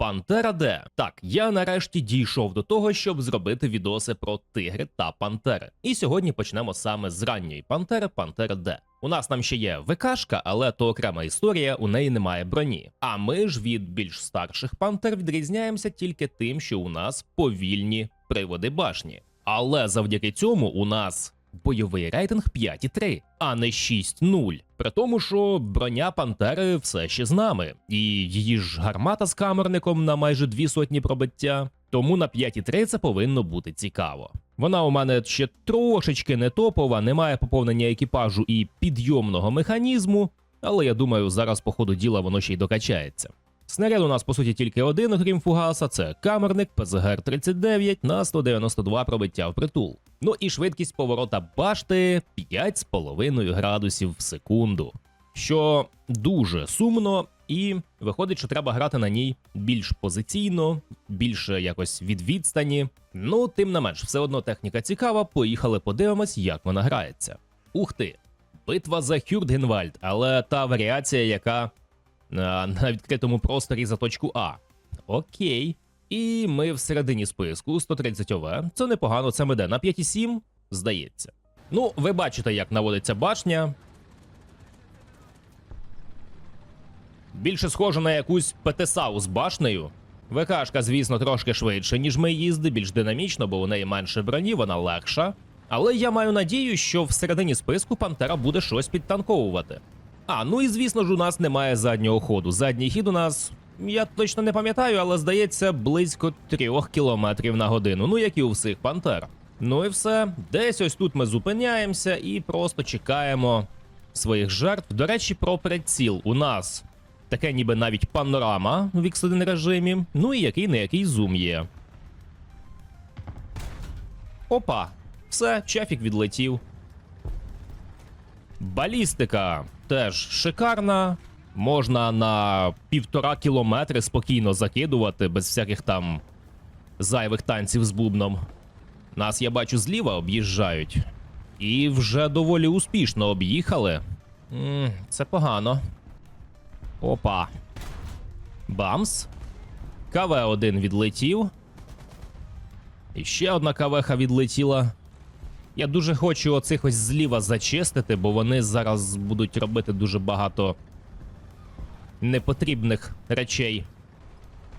Пантера де? Так, я нарешті дійшов до того, щоб зробити відоси про тигри та пантери. І сьогодні почнемо саме з ранньої пантери Пантера Д. У нас там ще є ВКшка, але то окрема історія, у неї немає броні. А ми ж від більш старших пантер відрізняємося тільки тим, що у нас повільні приводи башні. Але завдяки цьому у нас бойовий рейтинг 5,3, а не 6,0. При тому, що броня Пантери все ще з нами, і її ж гармата з камерником на майже дві сотні пробиття. Тому на 5,3 це повинно бути цікаво. Вона у мене ще трошечки не топова, немає поповнення екіпажу і підйомного механізму, але я думаю, зараз по ходу діла воно ще й докачається. Снаряд у нас по суті тільки один, окрім фугаса, це камерник ПЗГР-39 на 192 пробиття в притул. Ну і швидкість поворота башти 5,5 градусів в секунду. Що дуже сумно, і виходить, що треба грати на ній більш позиційно, більше якось від відстані. Ну, тим не менш, все одно техніка цікава. Поїхали подивимось, як вона грається. Ух ти! Битва за Хюрдгенвальд, але та варіація, яка на відкритому просторі за точку А. Окей. І ми всередині списку 130 ОВ. Це непогано, це меде на 5,7, здається. Ну, ви бачите, як наводиться башня. Більше схоже на якусь ПТСАУ з башнею. ВКшка, звісно, трошки швидше, ніж ми їзди, більш динамічно, бо у неї менше броні, вона легша. Але я маю надію, що всередині списку Пантера буде щось підтанковувати. А, ну і звісно ж, у нас немає заднього ходу. Задній хід у нас, я точно не пам'ятаю, але здається, близько 3 км на годину. Ну, як і у всіх пантер. Ну і все. Десь ось тут ми зупиняємося і просто чекаємо своїх жертв. До речі, про приціл у нас таке ніби навіть панорама в X1 режимі. Ну і який не який зум є. Опа, все, чафік відлетів. Балістика теж шикарна. Можна на півтора кілометри спокійно закидувати без всяких там зайвих танців з бубном. Нас, я бачу, зліва об'їжджають. І вже доволі успішно об'їхали. Це погано. Опа. Бамс. КВ-1 відлетів. І ще одна КВХ відлетіла. Я дуже хочу оцих ось зліва зачистити, бо вони зараз будуть робити дуже багато непотрібних речей.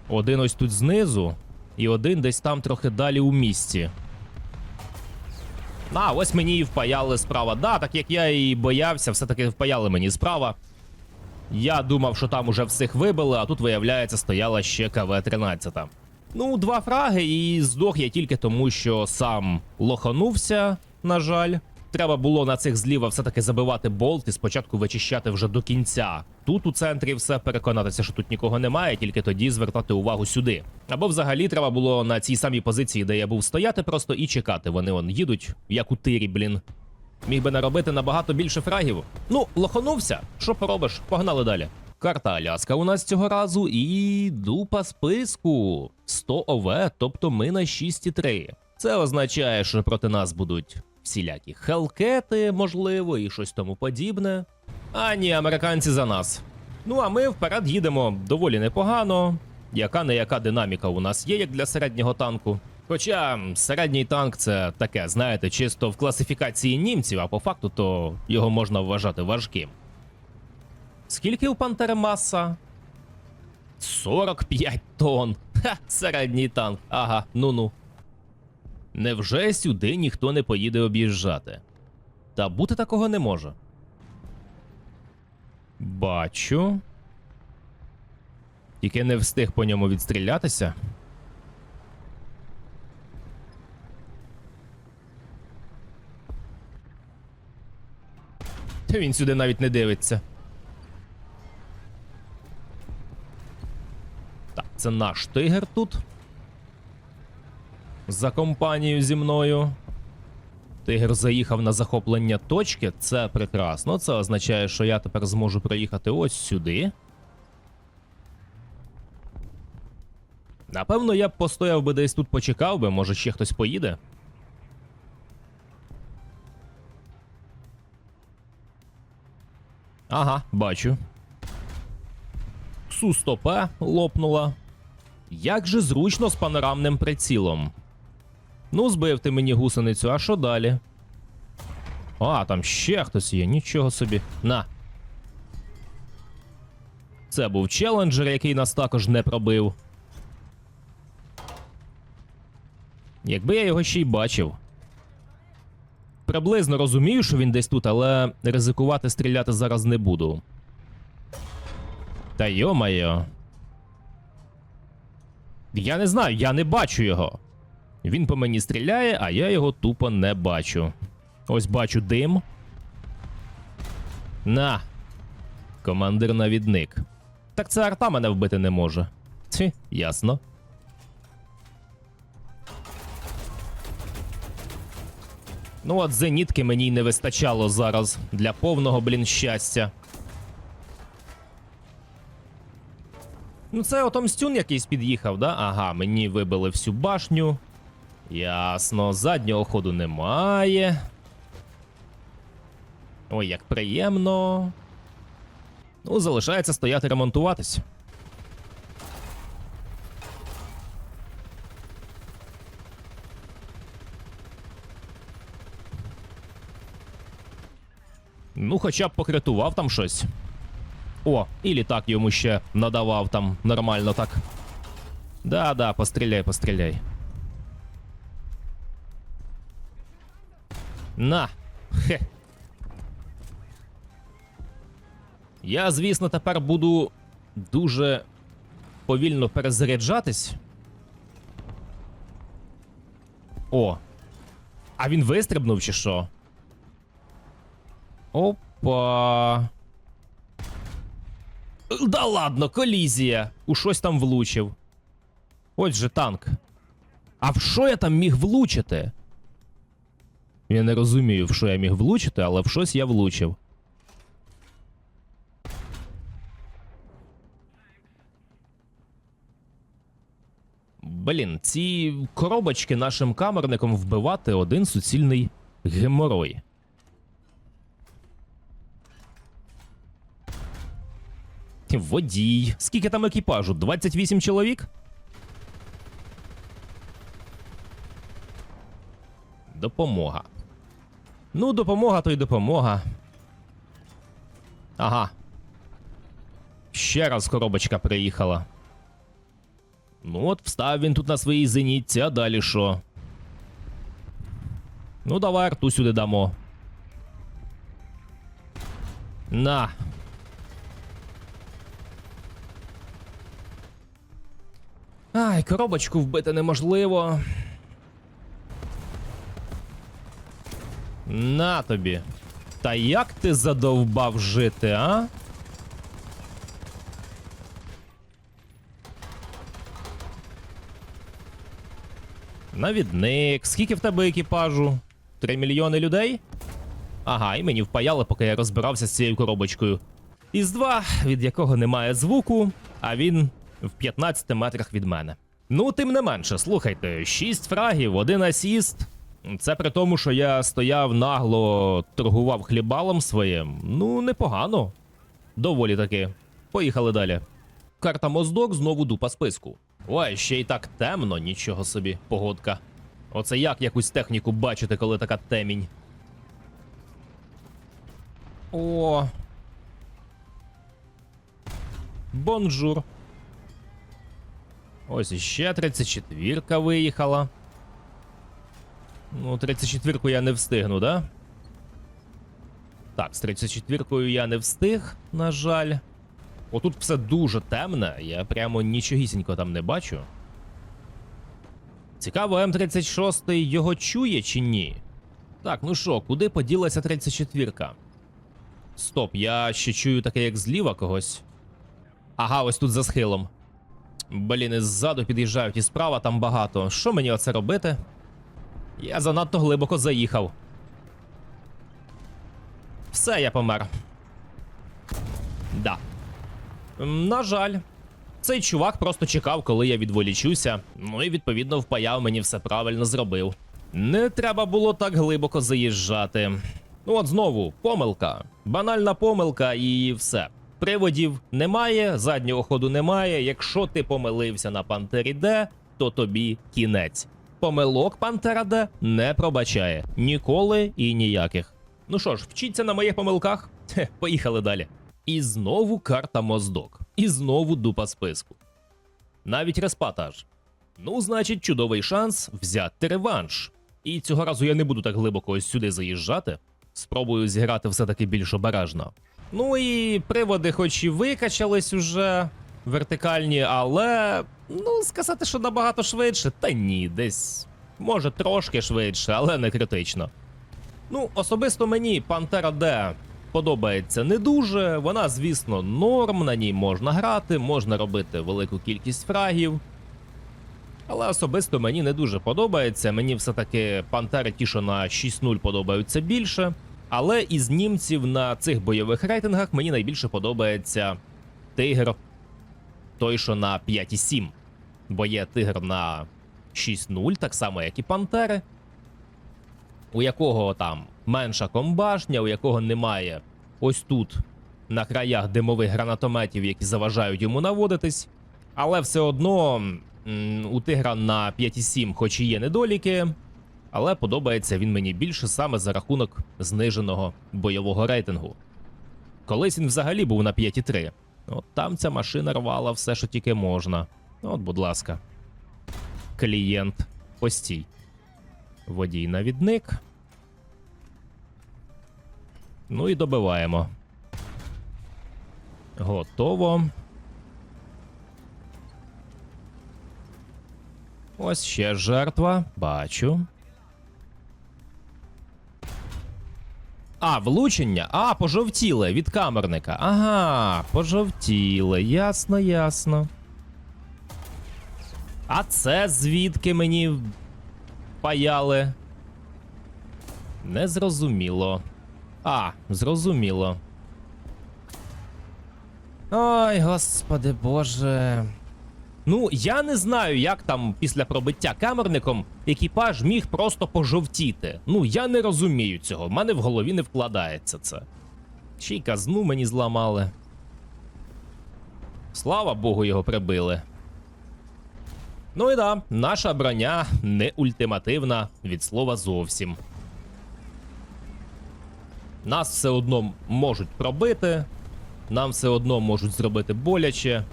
Один ось тут знизу, і один десь там трохи далі у місті. А, ось мені і впаяли справа. Да, так як я і боявся, все-таки впаяли мені справа. Я думав, що там уже всіх вибили, а тут, виявляється, стояла ще КВ-13. Ну, два фраги, і здох я тільки тому, що сам лоханувся, на жаль. Треба було на цих зліва все-таки забивати болт і спочатку вичищати вже до кінця. Тут у центрі все переконатися, що тут нікого немає, тільки тоді звертати увагу сюди. Або взагалі треба було на цій самій позиції, де я був стояти, просто і чекати. Вони он їдуть, як у тирі, блін. Міг би наробити набагато більше фрагів. Ну, лоханувся. Що поробиш? Погнали далі. Карта Аляска у нас цього разу і дупа списку 100 ОВ, тобто ми на 6,3. Це означає, що проти нас будуть всілякі хелкети, можливо, і щось тому подібне. А ні, американці за нас. Ну а ми вперед їдемо доволі непогано. Яка не яка динаміка у нас є, як для середнього танку. Хоча середній танк це таке, знаєте, чисто в класифікації німців, а по факту то його можна вважати важким. Скільки у Пантери маса? 45 тонн. Ха, середній танк. Ага, ну-ну. Невже сюди ніхто не поїде об'їжджати? Та бути такого не може. Бачу. Тільки не встиг по ньому відстрілятися. Він сюди навіть не дивиться. Це наш тигр тут. За компанію зі мною. Тигр заїхав на захоплення точки. Це прекрасно. Це означає, що я тепер зможу проїхати ось сюди. Напевно, я б постояв би десь тут почекав би, може ще хтось поїде. Ага, бачу. Су-100П лопнула. Як же зручно з панорамним прицілом. Ну, збив ти мені гусеницю, а що далі? А, там ще хтось є, нічого собі. На. Це був челенджер, який нас також не пробив. Якби я його ще й бачив. Приблизно розумію, що він десь тут, але ризикувати стріляти зараз не буду. Та йо-моє. Я не знаю, я не бачу його. Він по мені стріляє, а я його тупо не бачу. Ось бачу дим. На. Командир навідник. Так це арта мене вбити не може. Ці, ясно. Ну от зенітки мені й не вистачало зараз для повного, блін, щастя. Ну, це отомстюн якийсь під'їхав, да? Ага, мені вибили всю башню. Ясно, заднього ходу немає. Ой, як приємно. Ну, залишається стояти ремонтуватись. Ну, хоча б покритував там щось. О, і літак йому ще надавав там нормально так. Да-да, постріляй, постріляй. На. Хе. Я, звісно, тепер буду дуже повільно перезаряджатись. О. А він вистрибнув чи що? Опа. Да ладно, колізія. У щось там влучив. Ось же танк. А в що я там міг влучити? Я не розумію, в що я міг влучити, але в щось я влучив. Блін, ці коробочки нашим камерником вбивати один суцільний геморой. Водій. Скільки там екіпажу? 28 чоловік? Допомога. Ну, допомога то й допомога. Ага. Ще раз коробочка приїхала. Ну от, встав він тут на своїй зенітці, а далі що? Ну, давай арту сюди дамо. На. Ай, коробочку вбити неможливо. На тобі. Та як ти задовбав жити, а? Навідник. Скільки в тебе екіпажу? Три мільйони людей? Ага, і мені впаяли, поки я розбирався з цією коробочкою. Із 2, від якого немає звуку, а він в 15 метрах від мене. Ну, тим не менше, слухайте, 6 фрагів, один асіст. Це при тому, що я стояв нагло, торгував хлібалом своїм. Ну, непогано. Доволі таки. Поїхали далі. Карта моздок знову дупа списку. Ой, ще й так темно, нічого собі, погодка. Оце як якусь техніку бачити, коли така темінь. О. Бонжур. Ось іще 34-ка виїхала. Ну, 34-ку я не встигну, да? Так, з 34-кою я не встиг, на жаль. Отут все дуже темне, я прямо нічогісінько там не бачу. Цікаво, М36 його чує чи ні? Так, ну що, куди поділася 34-ка? Стоп, я ще чую таке, як зліва когось. Ага, ось тут за схилом. Блін, і ззаду під'їжджають і справа там багато. Що мені оце робити? Я занадто глибоко заїхав. Все, я помер. Да. На жаль. Цей чувак просто чекав, коли я відволічуся. Ну і відповідно впаяв мені все правильно зробив. Не треба було так глибоко заїжджати. Ну от знову, помилка. Банальна помилка і все. Приводів немає, заднього ходу немає. Якщо ти помилився на Пантері Д, то тобі кінець. Помилок Пантера Д не пробачає ніколи і ніяких. Ну що ж, вчіться на моїх помилках. Хе, поїхали далі. І знову карта моздок. І знову дупа списку. Навіть респатаж. Ну, значить, чудовий шанс взяти реванш. І цього разу я не буду так глибоко ось сюди заїжджати. Спробую зіграти все-таки більш обережно. Ну і приводи, хоч і викачались уже вертикальні, але ну сказати, що набагато швидше, та ні, десь може трошки швидше, але не критично. Ну, особисто мені Пантера Д подобається не дуже. Вона, звісно, норм, на ній можна грати, можна робити велику кількість фрагів. Але особисто мені не дуже подобається. Мені все-таки Пантери ті, що на 6-0 подобаються більше. Але із німців на цих бойових рейтингах мені найбільше подобається Тигр, той, що на 5,7. Бо є тигр на 6-0, так само, як і Пантери, у якого там менша комбашня, у якого немає ось тут на краях димових гранатометів, які заважають йому наводитись. Але все одно у тигра на 5,7 хоч і є недоліки, але подобається він мені більше саме за рахунок зниженого бойового рейтингу. Колись він взагалі був на 5,3. От там ця машина рвала все, що тільки можна. От, будь ласка. Клієнт постій. Водій навідник. Ну і добиваємо. Готово. Ось ще жертва. Бачу. А, влучення. А, пожовтіле від камерника. Ага, пожовтіле. Ясно, ясно. А це звідки мені паяли? Незрозуміло. А, зрозуміло. Ой, господи боже. Ну, я не знаю, як там після пробиття камерником екіпаж міг просто пожовтіти. Ну, я не розумію цього. В мене в голові не вкладається це. Ще й казну мені зламали. Слава Богу, його прибили. Ну і да, наша броня не ультимативна від слова зовсім. Нас все одно можуть пробити, нам все одно можуть зробити боляче.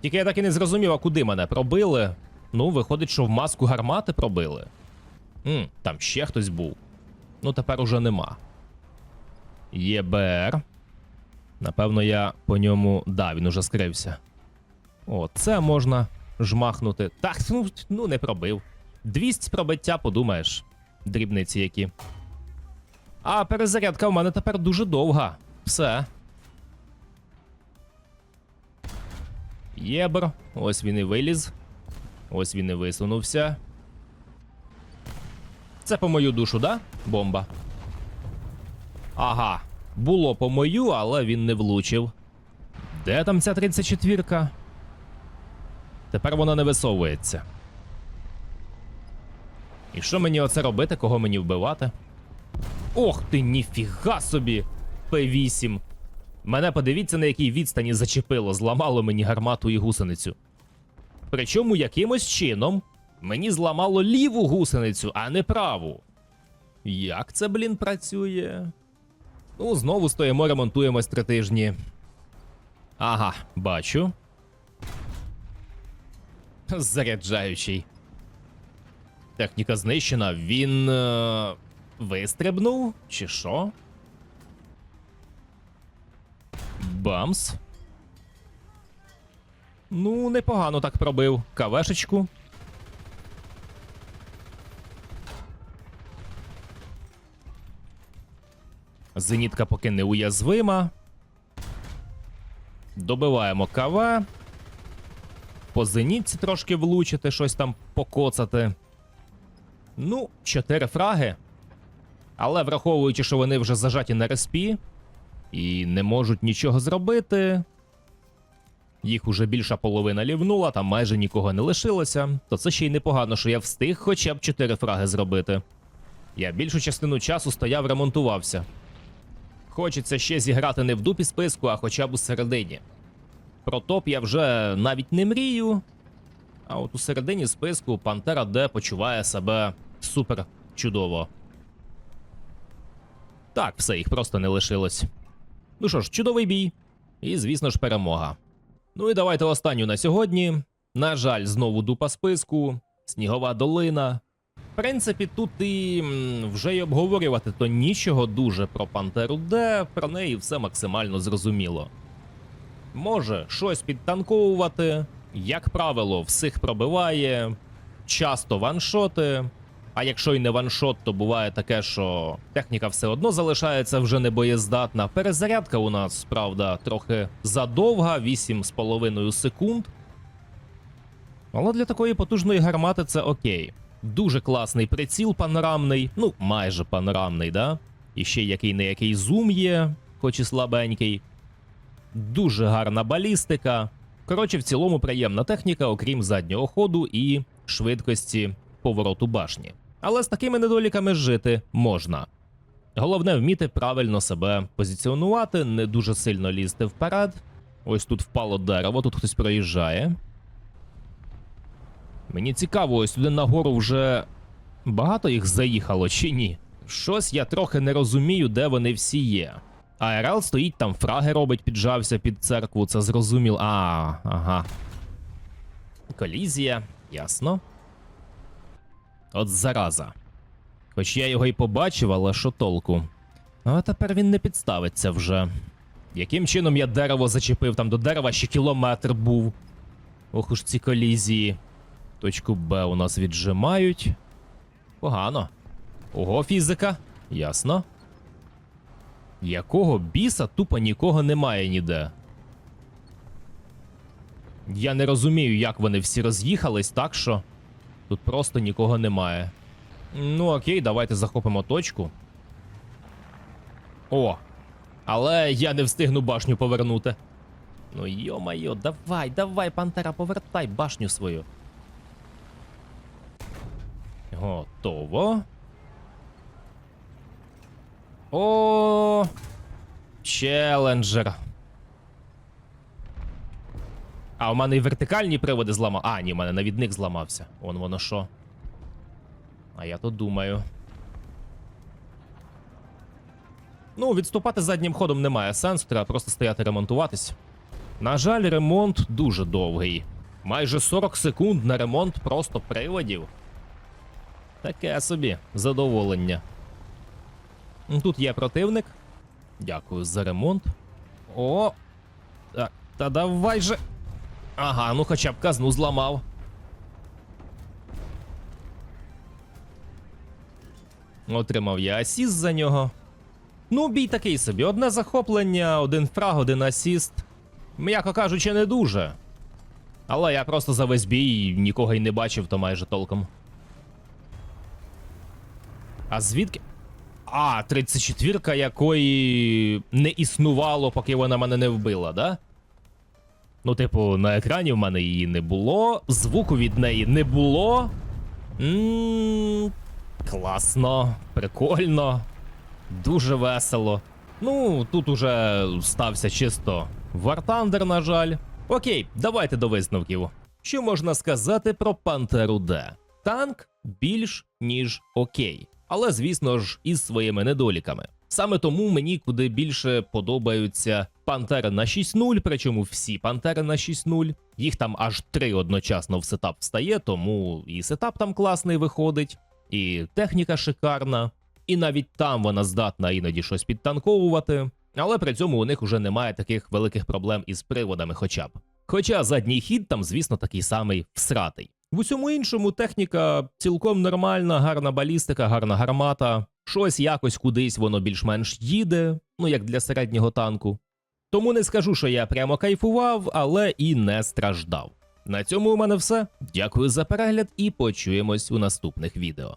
Тільки я так і не зрозумів, а куди мене пробили. Ну, виходить, що в маску гармати пробили. М, там ще хтось був. Ну, тепер уже нема. ЄБР. Напевно, я по ньому. Да, він уже скрився. О, це можна жмахнути. Так, ну, ну не пробив. 200 пробиття, подумаєш. Дрібниці які. А перезарядка в мене тепер дуже довга. Все. Єбр. Ось він і виліз. Ось він і висунувся. Це по мою душу, да? Бомба. Ага. Було по мою, але він не влучив. Де там ця 34-ка? Тепер вона не висовується. І що мені оце робити? Кого мені вбивати? Ох ти, ніфіга собі! П8. Мене подивіться, на якій відстані зачепило, зламало мені гармату і гусеницю. Причому якимось чином мені зламало ліву гусеницю, а не праву. Як це, блін, працює? Ну, знову стоїмо, ремонтуємось три тижні. Ага, бачу. Заряджаючий. Техніка знищена. Він. Е... Вистрибнув? Чи що? Бамс. Ну, непогано так пробив. Кавешечку. Зенітка поки не уязвима. Добиваємо КВ. По зенітці трошки влучити, щось там покоцати. Ну, чотири фраги. Але враховуючи, що вони вже зажаті на респі і не можуть нічого зробити. Їх уже більша половина лівнула, там майже нікого не лишилося, то це ще й непогано, що я встиг хоча б 4 фраги зробити. Я більшу частину часу стояв, ремонтувався. Хочеться ще зіграти не в дупі списку, а хоча б у середині. Про топ я вже навіть не мрію. А от у середині списку Пантера Д почуває себе супер чудово. Так, все, їх просто не лишилось. Ну що ж, чудовий бій. І, звісно ж, перемога. Ну і давайте останню на сьогодні. На жаль, знову дупа списку, снігова долина. В принципі, тут і вже й обговорювати то нічого дуже про Пантеру Д, про неї все максимально зрозуміло. Може щось підтанковувати, як правило, всіх пробиває, часто ваншоти. А якщо й не ваншот, то буває таке, що техніка все одно залишається вже не боєздатна. Перезарядка у нас, правда, трохи задовга, 8,5 секунд. Але для такої потужної гармати це окей. Дуже класний приціл панорамний, ну майже панорамний, да? І ще який не який зум є, хоч і слабенький. Дуже гарна балістика. Коротше, в цілому приємна техніка, окрім заднього ходу і швидкості повороту башні. Але з такими недоліками жити можна. Головне вміти правильно себе позиціонувати, не дуже сильно лізти вперед. Ось тут впало дерево, тут хтось проїжджає. Мені цікаво, ось туди нагору вже багато їх заїхало чи ні. Щось я трохи не розумію, де вони всі є. АРЛ стоїть там, фраги робить, піджався під церкву, це зрозуміло. А, ага. Колізія, ясно. От зараза. Хоч я його й побачив, але що толку? А тепер він не підставиться вже. Яким чином я дерево зачепив? Там до дерева ще кілометр був. Ох уж ці колізії. Точку Б у нас віджимають. Погано. Ого, фізика. Ясно. Якого біса тупо нікого немає ніде. Я не розумію, як вони всі роз'їхались, так що тут просто нікого немає. Ну окей, давайте захопимо точку. О! Але я не встигну башню повернути. Ну йо-майо, давай, давай, пантера, повертай башню свою. Готово. О, челенджер. А у мене і вертикальні приводи зламав. А, ні, у мене навідник зламався. Он воно що. А я то думаю. Ну, відступати заднім ходом немає сенсу, треба просто стояти ремонтуватись. На жаль, ремонт дуже довгий. Майже 40 секунд на ремонт просто приводів. Таке собі задоволення. Тут є противник. Дякую за ремонт. О! Так, та давай же. Ага, ну хоча б казну зламав. Отримав я асіст за нього. Ну, бій такий собі. Одне захоплення, один фраг, один асіст. М'яко кажучи, не дуже. Але я просто за весь бій нікого й не бачив, то майже толком. А звідки? А, 34-ка, якої не існувало, поки вона мене не вбила, да? Ну, типу, на екрані в мене її не було, звуку від неї не було. Ммм. Класно, прикольно, дуже весело. Ну, тут уже стався чисто War Thunder, на жаль. Окей, давайте до висновків. Що можна сказати про Пантеру Д? Танк більш ніж окей, але звісно ж із своїми недоліками. Саме тому мені куди більше подобаються Пантери на 6.0, причому всі Пантери на 6.0. Їх там аж три одночасно в сетап встає, тому і сетап там класний виходить, і техніка шикарна, і навіть там вона здатна іноді щось підтанковувати. Але при цьому у них уже немає таких великих проблем із приводами, хоча б. Хоча задній хід там, звісно, такий самий всратий. В усьому іншому техніка цілком нормальна, гарна балістика, гарна гармата. Щось якось кудись воно більш-менш їде, ну як для середнього танку. Тому не скажу, що я прямо кайфував, але і не страждав. На цьому у мене все. Дякую за перегляд і почуємось у наступних відео.